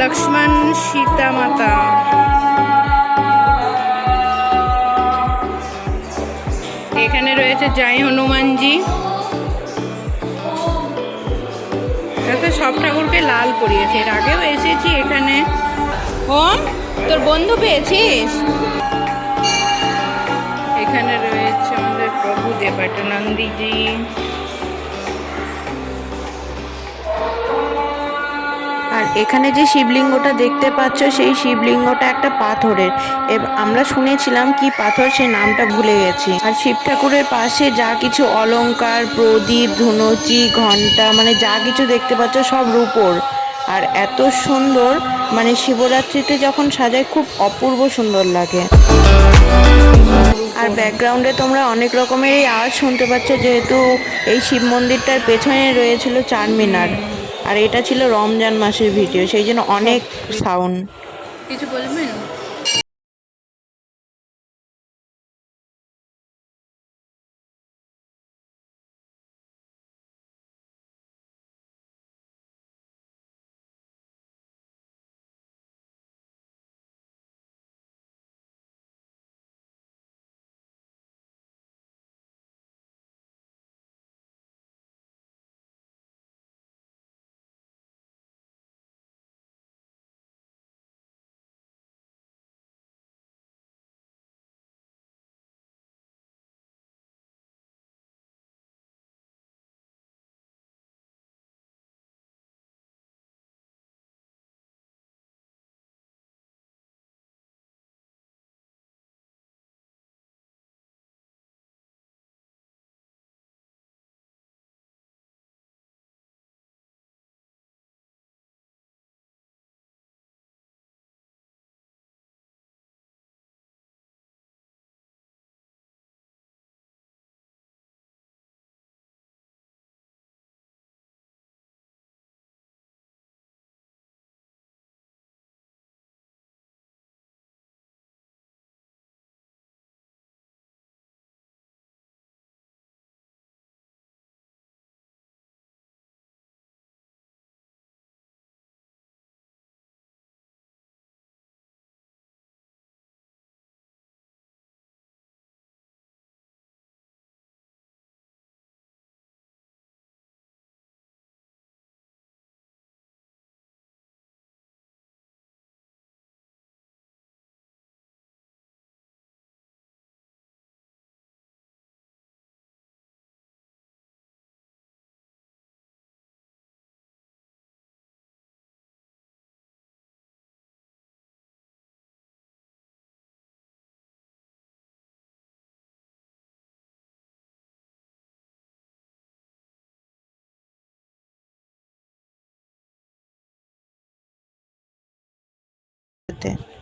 লক্ষ্মণ সীতা মাতা এখানে রয়েছে জয় হনুমানজি। তাতে সব ঠাকুরকে লাল পরিয়েছে। এর আগেও এসেছি এখানে। হোম তোর বন্ধু পেয়েছিস? এখানে রয়েছে আমাদের প্রভু দেবাটানন্দীজি। এখানে যে শিবলিঙ্গটা দেখতে পাচ্ছ, সেই শিবলিঙ্গটা একটা পাথরের। আমরা শুনেছিলাম কি পাথর, সে নামটা ভুলে গেছি। আর শিব ঠাকুরের পাশে যা কিছু অলংকার, প্রদীপ, ধুনুচি, ঘণ্টা মানে যা কিছু দেখতে পাচ্ছ সব রূপোর। আর এত সুন্দর মানে শিবরাত্রিতে যখন সাজায়, খুব অপূর্ব সুন্দর লাগে। আর ব্যাকগ্রাউন্ডে তোমরা অনেক রকমের আওয়াজ শুনতে পাচ্ছ, যেহেতু এই শিব মন্দিরটার পেছনে রয়েছিল চারমিনার আর এটা ছিল রমজান মাসের ভিডিও সেই জন্য অনেক সাউন্ড কিছু বলবেন? notte.